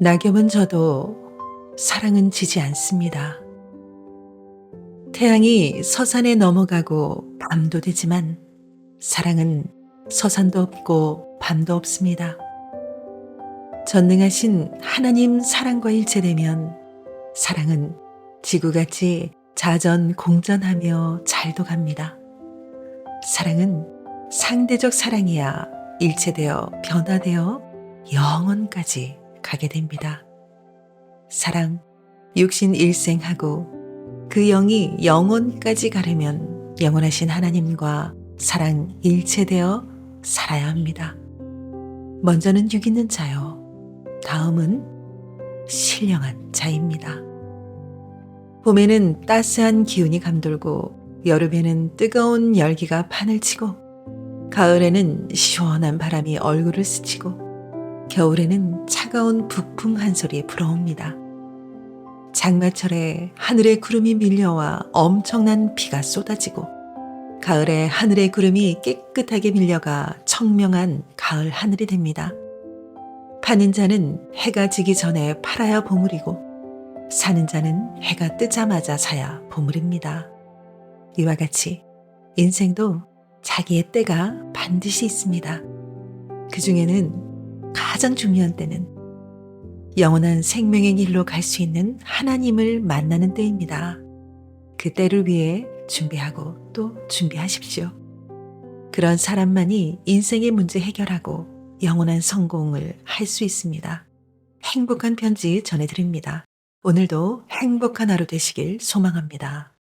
낙엽은 져도 사랑은 지지 않습니다. 태양이 서산에 넘어가고 밤도 되지만 사랑은 서산도 없고 밤도 없습니다. 전능하신 하나님 사랑과 일체되면 사랑은 지구같이 자전 공전하며 잘도 갑니다. 사랑은 상대적 사랑이야 일체되어 변화되어 영원까지 가게 됩니다. 사랑, 육신 일생하고 그 영이 영원까지 가려면 영원하신 하나님과 사랑 일체되어 살아야 합니다. 먼저는 육 있는 자요. 다음은 신령한 자입니다. 봄에는 따스한 기운이 감돌고 여름에는 뜨거운 열기가 판을 치고 가을에는 시원한 바람이 얼굴을 스치고 겨울에는 차가운 북풍 한 소리 불어옵니다. 장마철에 하늘에 구름이 밀려와 엄청난 비가 쏟아지고 가을에 하늘의 구름이 깨끗하게 밀려가 청명한 가을 하늘이 됩니다. 파는 자는 해가 지기 전에 팔아야 보물이고 사는 자는 해가 뜨자마자 사야 보물입니다. 이와 같이 인생도 자기의 때가 반드시 있습니다. 그 중에는 가장 중요한 때는 영원한 생명의 길로 갈 수 있는 하나님을 만나는 때입니다. 그 때를 위해 준비하고 또 준비하십시오. 그런 사람만이 인생의 문제 해결하고 영원한 성공을 할 수 있습니다. 행복한 편지 전해드립니다. 오늘도 행복한 하루 되시길 소망합니다.